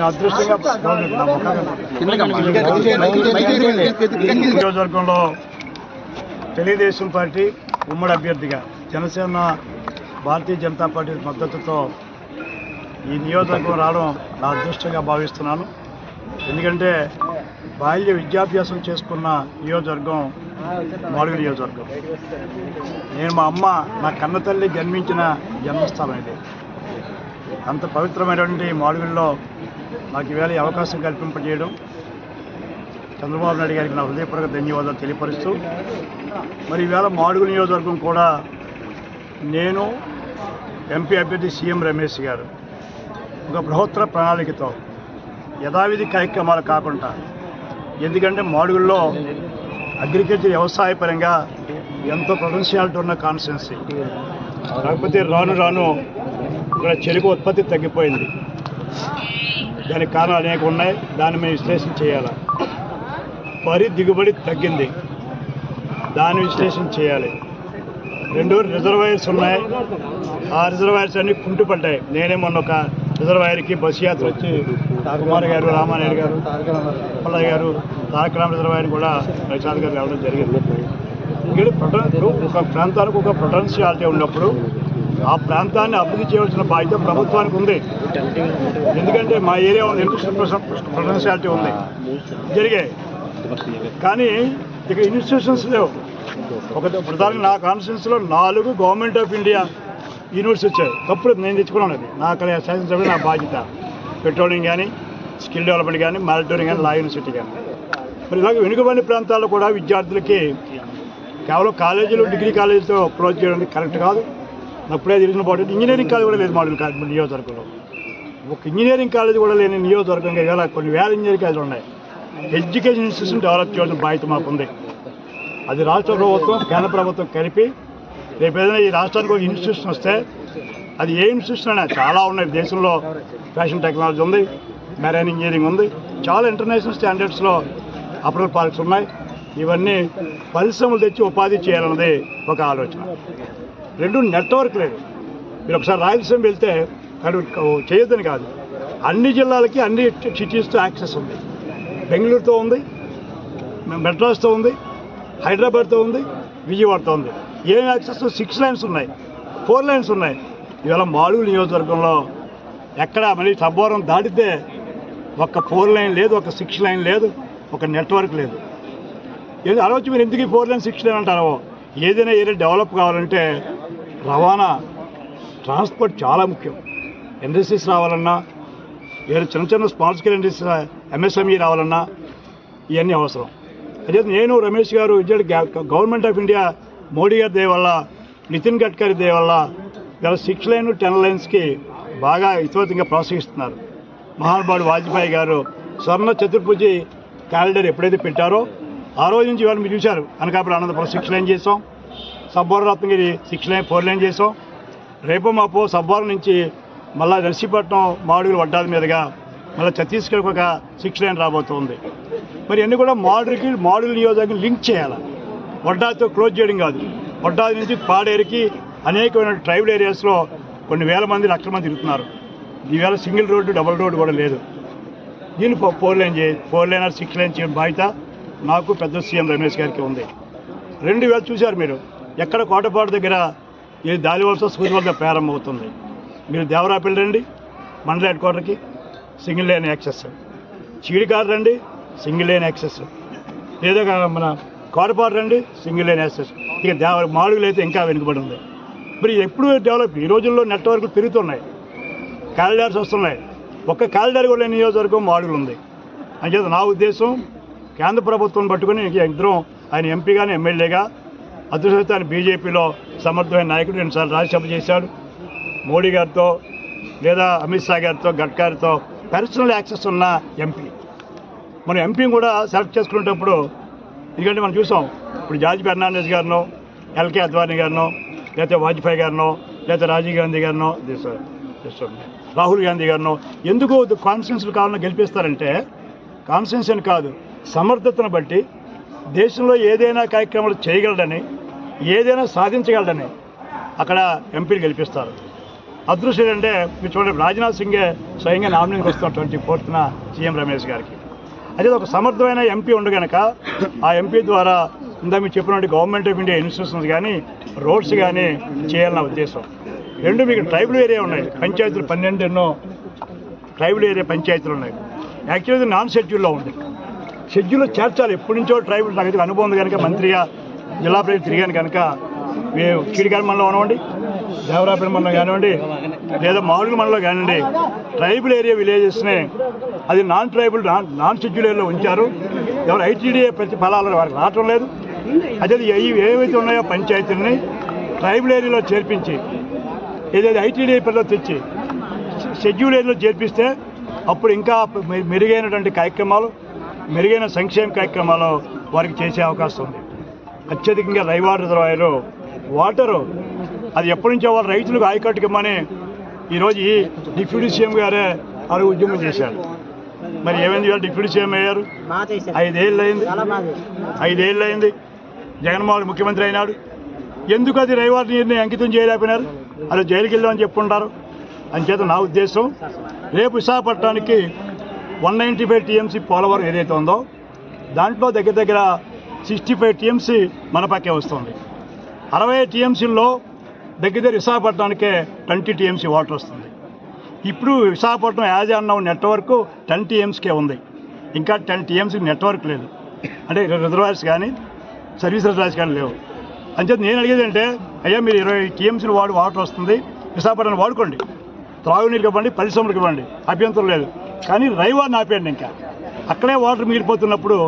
నేను అదృష్టంగా నియోజకవర్గంలో తెలుగుదేశం పార్టీ ఉమ్మడి అభ్యర్థిగా జనసేన భారతీయ జనతా పార్టీ మద్దతుతో ఈ నియోజకవర్గం రావడం నా అదృష్టంగా భావిస్తున్నాను. ఎందుకంటే బాల్య విద్యాభ్యాసం చేసుకున్న నియోజకవర్గం మాడుగు నియోజకవర్గం. నేను మా అమ్మ నా కన్న తల్లి జన్మించిన జన్మస్థలం ఇది. అంత పవిత్రమైనటువంటి మాడుగుల్లో నాకు ఈవేళ అవకాశం కల్పింపజేయడం చంద్రబాబు నాయుడు గారికి నా హృదయపూర్వక ధన్యవాదాలు తెలియపరుస్తూ మరి ఈవేళ మాడుగు నియోజకవర్గం కూడా నేను ఎంపీ అభ్యర్థి సీఎం రమేష్ గారు ఒక బృహత్తర ప్రణాళికతో యథావిధి కార్యక్రమాలు కాకుండా ఎందుకంటే మాడుగుల్లో అగ్రికల్చర్ వ్యవసాయ పరంగా ఎంతో పొటెన్షియాలిటీ ఉన్న కాన్స్టెన్సీ కాకపోతే రాను రాను ఇక్కడ చెరుకు ఉత్పత్తి తగ్గిపోయింది. దానికి కారణాలు అనేక ఉన్నాయి. దాన్ని మేము విశ్లేషణ చేయాలి. వరి దిగుబడి తగ్గింది. దాన్ని విశ్లేషణ చేయాలి. రెండు రిజర్వాయర్స్ ఉన్నాయి. ఆ రిజర్వాయర్స్ అన్ని కుంటుపడ్డాయి నేనే మొన్న ఒక రిజర్వాయర్కి బస్ యాత్ర వచ్చి కుమార్ గారు రామానాయుడు గారు పల్లయ్య గారు తారకరామ రిజర్వాయర్ కూడా ప్రసాద్ గారు రావడం జరిగింది. ఇక్కడ ప్రొటెన్ ఒక ప్రాంతానికి ఒక పొటెన్షియాలిటీ ఉన్నప్పుడు ఆ ప్రాంతాన్ని అభివృద్ధి చేయవలసిన బాధ్యత ప్రభుత్వానికి ఉంది. ఎందుకంటే మా ఏరియా ఇన్స్టిట్యూషన్ పొటెన్షియాలిటీ ఉంది. జరిగాయి కానీ ఇక్కడ ఇన్స్టిట్యూషన్స్ లేవు. ఒక ప్రధానంగా నా కాన్స్టిట్యూన్సీలో నాలుగు గవర్నమెంట్ ఆఫ్ ఇండియా యూనివర్సిటీ వచ్చాయి. తప్పుడు నేను తెచ్చుకున్నాను అది. నా అక్కడ శాసనసభ నా బాధ్యత. పెట్రోలింగ్ కానీ స్కిల్ డెవలప్మెంట్ కానీ మారిటోరింగ్ కానీ లా యూనివర్సిటీ కానీ మరి ఇలాగ వెనుకబడిన ప్రాంతాల్లో కూడా విద్యార్థులకి కేవలం కాలేజీలు డిగ్రీ కాలేజీతో క్లోజ్ చేయడం కరెక్ట్ కాదు. అప్పుడే తెలిసిన పాటు ఇంజనీరింగ్ కాలేజ్ కూడా లేదు మాడల్ నియోజకవర్గంలో. ఒక ఇంజనీరింగ్ కాలేజ్ కూడా లేని నియోజకవర్గంగా ఇవాళ కొన్ని వేల ఇంజనీరింగ్ కాలేజీలు ఉన్నాయి. ఎడ్యుకేషన్ ఇన్స్టిట్యూషన్ డెవలప్ చేయడం బాధ్యత మాకుంది. అది రాష్ట్ర ప్రభుత్వం కేంద్ర ప్రభుత్వం కలిపి రేపు ఏదైనా ఈ రాష్ట్రానికి ఒక ఇన్స్టిట్యూషన్ వస్తే అది ఏ ఇన్స్టిట్యూషన్ అయినా చాలా ఉన్నాయి. దేశంలో ఫ్యాషన్ టెక్నాలజీ ఉంది మెరైన్ ఇంజనీరింగ్ ఉంది. చాలా ఇంటర్నేషనల్ స్టాండర్డ్స్లో అప్రూవల్ పార్క్స్ ఉన్నాయి. ఇవన్నీ పరిశ్రమలు తెచ్చి ఉపాధి చేయాలన్నది ఒక ఆలోచన. రెండు నెట్వర్క్ లేదు. మీరు ఒకసారి రాయలసీమ వెళ్తే అక్కడ చేయొద్దని కాదు. అన్ని జిల్లాలకి అన్ని సిటీస్తో యాక్సెస్ ఉంది. బెంగళూరుతో ఉంది మెడ్రాస్తో ఉంది హైదరాబాద్తో ఉంది విజయవాడతో ఉంది. ఏం యాక్సెస్ సిక్స్ లైన్స్ ఉన్నాయి ఫోర్ లైన్స్ ఉన్నాయి. ఇవాళ మాడుగు నియోజకవర్గంలో ఎక్కడ మళ్ళీ సబ్బోరం దాటితే ఒక ఫోర్ లైన్ లేదు ఒక సిక్స్ లైన్ లేదు ఒక నెట్వర్క్ లేదు. ఏదో ఆలోచన మీరు ఎందుకు ఫోర్ లైన్ సిక్స్ లైన్ అంటారో? ఏదైనా ఏరియా డెవలప్ కావాలంటే రవాణా ట్రాన్స్పోర్ట్ చాలా ముఖ్యం. ఇండస్ట్రీస్ రావాలన్నా ఏదైనా చిన్న చిన్న స్మాల్ స్కేల్ ఇండస్ట్రీస్ ఎంఎస్ఎంఈ రావాలన్నా ఇవన్నీ అవసరం. అదే నేను రమేష్ గారు ఇద్దరు గవర్నమెంట్ ఆఫ్ ఇండియా మోడీ గారి దయ వల్ల నితిన్ గడ్కరీ దయ వల్ల ఇలా సిక్స్ లైన్ టెన్ లైన్స్కి బాగా ఇతవతంగా ప్రోత్సహిస్తున్నారు. మహానుభావుడు వాజ్పేయి గారు స్వర్ణ చతుర్భుజి క్యాలెండర్ ఎప్పుడైతే పెట్టారో ఆ రోజు నుంచి ఇవాళ మీరు చూశారు. అనకాపురం ఆనందపురం సిక్స్ లైన్ చేసాం. సబ్బోర Ratnagiri six line four line చేసాం. రేపు మాపు సబ్బోరం నుంచి మళ్ళీ నర్సీపట్నం మాడుగులు వడ్డాది మీదుగా మళ్ళీ ఛత్తీస్గఢ్కి ఒక సిక్స్ లైన్ రాబోతోంది. మరి అన్నీ కూడా మాడుకి మాడుగుల నియోజకవర్గం లింక్ చేయాలి? వడ్డాతో క్లోజ్ చేయడం కాదు. వడ్డాది నుంచి పాడేరికి అనేకమైన ట్రైబల్ ఏరియాస్లో కొన్ని వేల మంది లక్షల మంది తిరుగుతున్నారు. ఈవేళ సింగిల్ రోడ్డు డబుల్ రోడ్డు కూడా లేదు. దీన్ని ఫోర్ లైన్ చేయ four line or six line చేయడం బాధ్యత. నాకు పెద్ద సీఎం రమేష్ గారికి ఉంది. రెండు వేలు చూశారు మీరు. ఎక్కడ కోటపాడు దగ్గర ఈ దాలివలస సూది వద్ద ప్రారంభమవుతుంది. మీరు దేవరాపల్లి రండి మండల హెడ్ క్వార్టర్కి సింగిల్ లేన్ యాక్సెస్. చీడికారు రండి సింగిల్ లేన్ యాక్సెస్. లేదా మన కోటపాడు రండి సింగిల్ లేన్ యాక్సెస్. ఇక దేవ మాడుగులు అయితే ఇంకా వెనుకబడి ఉంది. మరి ఎప్పుడు డెవలప్? ఈ రోజుల్లో నెట్వర్క్లు పెరుగుతున్నాయి. కారిడార్స్ వస్తున్నాయి. ఒక్క కారిడార్ కూడా నియోజకవర్గం మాడుగులు ఉంది. అంచేత నా ఉద్దేశం కేంద్ర ప్రభుత్వం పట్టుకుని ఇక ఇద్దరం ఆయన ఎంపీగానే ఎమ్మెల్యేగా అదృష్టంతో ఆయన బీజేపీలో సమర్థమైన నాయకుడు రెండుసార్లు రాజ్యసభ చేశాడు. మోడీ గారితో లేదా అమిత్ షా గారితో గడ్కరీతో పర్సనల్ యాక్సెస్ ఉన్న ఎంపీ. మనం ఎంపీని కూడా సెలెక్ట్ చేసుకునేటప్పుడు ఎందుకంటే మనం చూసాం ఇప్పుడు జార్జ్ ఫెర్నాండెస్ గారినో ఎల్కే అద్వానీ గారినో లేకపోతే వాజ్పేయి గారినో లేకపోతే రాజీవ్ గాంధీ గారినో రాహుల్ గాంధీ గారినో ఎందుకు కాన్స్టిట్యూన్సీలు కావాలని గెలిపిస్తారంటే కాన్స్టిట్యూన్సీ అని కాదు సమర్థతను బట్టి దేశంలో ఏదైనా కార్యక్రమాలు చేయగలడని ఏదైనా సాధించగలడని అక్కడ ఎంపీలు గెలిపిస్తారు. అదృష్టం అంటే మీరు చూడండి రాజ్నాథ్ సింగే స్వయంగా నామినేషన్ వస్తున్నారు ట్వంటీ ఫోర్త్న సీఎం రమేష్ గారికి. అదే ఒక సమర్థమైన ఎంపీ ఉండు కనుక ఆ ఎంపీ ద్వారా ఇందా మీరు చెప్పినట్టు గవర్నమెంట్ ఆఫ్ ఇండియా ఇన్స్టిట్యూషన్స్ కానీ రోడ్స్ కానీ చేయాలన్న ఉద్దేశం. రెండు మీకు ట్రైబల్ ఏరియా ఉన్నాయి. పంచాయతీలు పన్నెండు ఎన్నో ట్రైబల్ ఏరియా పంచాయతీలు ఉన్నాయి. యాక్చువల్లీ నాన్ షెడ్యూల్లో ఉంది. షెడ్యూల్లో చేర్చాలి. ఎప్పటి నుంచో ట్రైబుల్ నాకు అనుభవం ఉంది కనుక మంత్రిగా జిల్లా ప్రజలు తిరిగాను కనుక మేము చీడిగారి మండలం అనవండి దేవరాపల్లి మండలం కానివ్వండి లేదా మామూలు మండలం కానివ్వండి ట్రైబుల్ ఏరియా విలేజెస్ని అది non tribal non non schedule ఏరియాలో ఉంచారు. ఎవరు ఐటీడీఏ ప్రతి ఫలాలు వారికి రావటం లేదు. అదే ఏవైతే ఉన్నాయో పంచాయతీలని ట్రైబుల్ ఏరియాలో చేర్పించి ఏదైతే ఐటీడీఏ పిల్లలు తెచ్చి షెడ్యూల్ ఏరియాలో చేర్పిస్తే అప్పుడు ఇంకా మె- మెరుగైనటువంటి కార్యక్రమాలు మెరుగైన సంక్షేమ కార్యక్రమాలు వారికి చేసే అవకాశం ఉంది. అత్యధికంగా రైవాటర్ రిజర్వాయరు వాటరు అది ఎప్పటి నుంచో వాళ్ళ రైతులకు ఆయకట్టుకమ్మని ఈరోజు ఈ డిప్యూటీ సీఎం గారే వారు ఉద్యమం చేశారు. మరి ఏమైంది ఇవాళ డిప్యూటీ సీఎం అయ్యారు? ఐదేళ్ళు అయింది. ఐదేళ్ళు అయింది. జగన్మోహన్ ముఖ్యమంత్రి అయినాడు. ఎందుకు అది రైవార్ నీరుని అంకితం చేయలేకపోయినారు? అది జైలుకి వెళ్ళామని చెప్పుంటారు అంచేత నా ఉద్దేశం రేపు విశాఖపట్నానికి one ninety five TMC Polavaram ఏదైతే ఉందో దాంట్లో దగ్గర దగ్గర సిక్స్టీ ఫైవ్ టీఎంసీ మన పక్కే వస్తుంది. అరవై టీఎంసీల్లో దగ్గర దగ్గర విశాఖపట్నానికే ట్వంటీ టీఎంసీ వాటర్ వస్తుంది. ఇప్పుడు విశాఖపట్నం యాజ్ అన్న నెట్వర్క్ టెన్ టీఎంసీకే ఉంది. ఇంకా టెన్ టీఎంసీకి నెట్వర్క్ లేదు. అంటే రిజర్వాయర్స్ కానీ సర్వీస్ రిజర్వాయర్స్ కానీ లేవు. అంచేది నేను అడిగేది అంటే అయ్యా మీరు ఇరవై టీఎంసీలు వాడు వాటర్ వస్తుంది విశాఖపట్నం వాడుకోండి. త్రాగునీరుకి ఇవ్వండి పరిశ్రమలకు ఇవ్వండి. అభ్యంతరం లేదు. కానీ రైవాన్ని ఆపేయండి ఇంకా. అక్కడే వాటర్ మిగిలిపోతున్నప్పుడు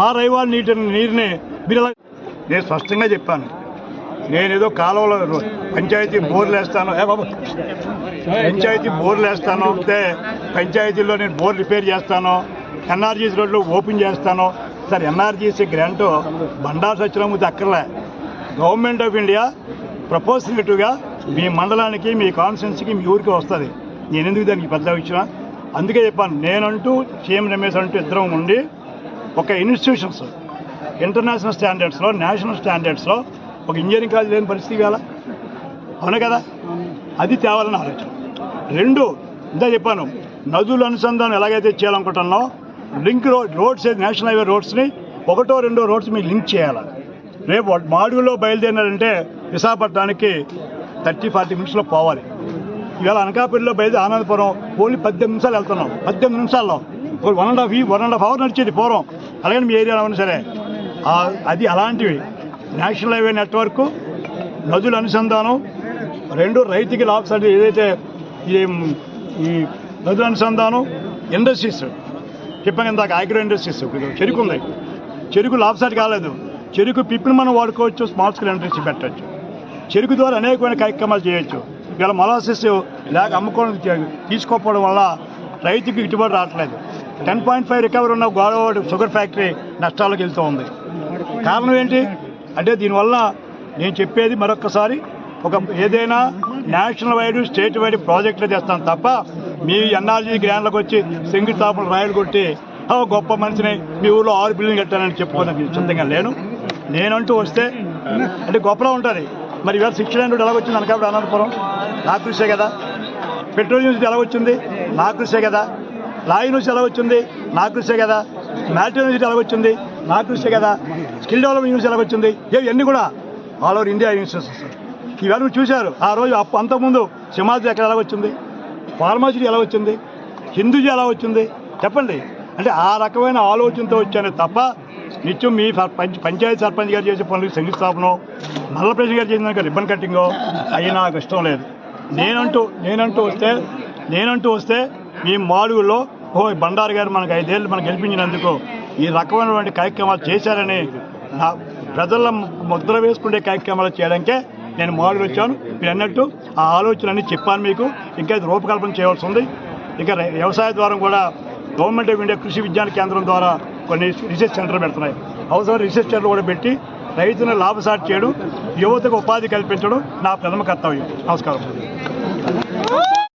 మా రైవాన్ నీటి నీరుని మీరు ఎలా నేను స్పష్టంగా చెప్పాను. నేనేదో కాలువలో పంచాయతీ బోర్లు వేస్తాను. ఏ బాబు పంచాయతీ బోర్లు వేస్తాను. అంటే పంచాయతీలో నేను బోర్ రిపేర్ చేస్తాను. ఎన్ఆర్జీసీ రోడ్లు ఓపెన్ చేస్తాను. Sir NRGC grant Bandaru Satyanamurthy అక్కర్లే. గవర్నమెంట్ ఆఫ్ ఇండియా ప్రపోజిటివ్గా మీ మండలానికి మీ కాన్స్టిట్యున్సీకి మీ ఊరికి వస్తుంది. నేను ఎందుకు దానికి పెద్ద ఇచ్చిన అందుకే చెప్పాను నేనంటూ సీఎం రమేష్ అంటూ ఇద్దరం ఉండి ఒక ఇన్స్టిట్యూషన్స్ ఇంటర్నేషనల్ స్టాండర్డ్స్లో నేషనల్ స్టాండర్డ్స్లో ఒక ఇంజనీరింగ్ కాలేజ్ లేని పరిస్థితి కాల అవును కదా? అది తేవాలని ఆలోచన. రెండు ఇందా చెప్పాను నదుల అనుసంధానం ఎలాగైతే చేయాలనుకుంటున్నానో link road roads national highway రోడ్స్ని ఒకటో రెండో రోడ్స్ మీరు లింక్ చేయాలి. రేపు మాడుగులో బయలుదేరినారంటే విశాఖపట్నానికి థర్టీ ఫార్టీ మినిట్స్లో పోవాలి. ఇవాళ అనకాపల్లిలో బయలుదేరి ఆనందపురం ఓన్లీ పద్దెనిమిది నిమిషాలు వెళ్తున్నాం. పద్దెనిమిది నిమిషాల్లో. One and half one and half hour నడిచేది పూర్వం. అలాగే మీ ఏరియాలో ఉన్నా సరే. అది అలాంటివి. నేషనల్ హైవే నెట్వర్క్ నదుల అనుసంధానం రెండు రైతుకి లాభసాటి ఏదైతే ఈ ఈ నదుల అనుసంధానం ఇండస్ట్రీస్. చెప్పాను ఇందాక ఆగ్రో ఇండస్ట్రీస్ చెరుకు ఉంది. చెరుకు లాభసాటి కాలేదు. చెరుకు పిప్పిని మనం వాడుకోవచ్చు స్మాల్ స్కేల్ ఇండస్ట్రీ పెట్టచ్చు. చెరుకు ద్వారా అనేకమైన కార్యక్రమాలు చేయొచ్చు. ఇవాళ మొలాసిస్ లేక అమ్ముకోవడం తీసుకోకపోవడం వల్ల రైతుకి గిట్టుబాటు రావట్లేదు. టెన్ పాయింట్ ఫైవ్ రికవరీ ఉన్న గోదావరి షుగర్ ఫ్యాక్టరీ నష్టాలకు వెళ్తూ ఉంది. కారణం ఏంటి? అంటే దీనివల్ల నేను చెప్పేది మరొక్కసారి ఒక ఏదైనా నేషనల్ వైడ్ స్టేట్ వైడ్ ప్రాజెక్టులు చేస్తాను తప్ప మీ ఎన్ఆర్జీ గ్రాండ్లకు వచ్చి శంకుస్థాపనలు రాయలు కొట్టి గొప్ప మనిషిని మీ ఊళ్ళో ఆరు బిల్డింగ్ కట్టానని చెప్పుకోవడానికి సిద్ధంగా లేను. నేనంటూ వస్తే అంటే గొప్పలా ఉంటుంది. మరి ఇవాళ శిక్షణ హండ్రెడ్ ఎలా వచ్చింది అనకాపడి అనంతపురం. నా కృషే కదా. పెట్రోల్ నుంచి ఎలా వచ్చింది? నా కృషే కదా. లాయి నుంచి ఎలా వచ్చింది? నా కృషే కదా. మ్యాటర్ నుంచి ఎలా వచ్చింది? నా కృషే కదా. స్కిల్ డెవలప్మెంట్ నుంచి ఎలా వచ్చింది? ఇవన్నీ కూడా ఆల్ ఓవర్ ఇండియా ఇన్స్టిట్యూషన్స్ ఇవన్నీ చూశారు. ఆ రోజు అంతకుముందు సింహాద్రి ఎక్కడ ఎలా వచ్చింది? ఫార్మాసిటీ ఎలా వచ్చింది? హిందూజీ ఎలా వచ్చింది? చెప్పండి. అంటే ఆ రకమైన ఆలోచనతో వచ్చాను తప్ప నిత్యం మీ సర్పంచ్ పంచాయతీ సర్పంచ్ గారు చేసే పనులకు శంకుస్థాపన మల్ల ప్రెసిడెంట్ గారు చేసిన రిబ్బన్ కట్టింగో అవి నాకు ఇష్టం లేదు. నేనంటూ నేనంటూ వస్తే నేనంటూ వస్తే మీ మాడుగుల్లో ఓ బండారు గారు మనకు ఐదేళ్ళు మనం గెలిపించినందుకు ఈ రకమైనటువంటి కార్యక్రమాలు చేశారని నా ప్రజల ముద్ర వేసుకునే కార్యక్రమాలు చేయడానికే నేను మాడుగు వచ్చాను. మీరు అన్నట్టు ఆ ఆలోచనని చెప్పాను మీకు. ఇంకా ఇది రూపకల్పన చేయవలసి ఉంది. ఇంకా వ్యవసాయ ద్వారా కూడా గవర్నమెంట్ ఆఫ్ ఇండియా కృషి విజ్ఞాన కేంద్రం ద్వారా కొన్ని రీసెర్చ్ సెంటర్ పెడుతున్నాయి. అవసరం రీసెర్చ్ సెంటర్ కూడా పెట్టి రైతులను లాభసాటి చేయడం యువతకు ఉపాధి కల్పించడం నా ప్రథమ కర్తవ్యం. నమస్కారం.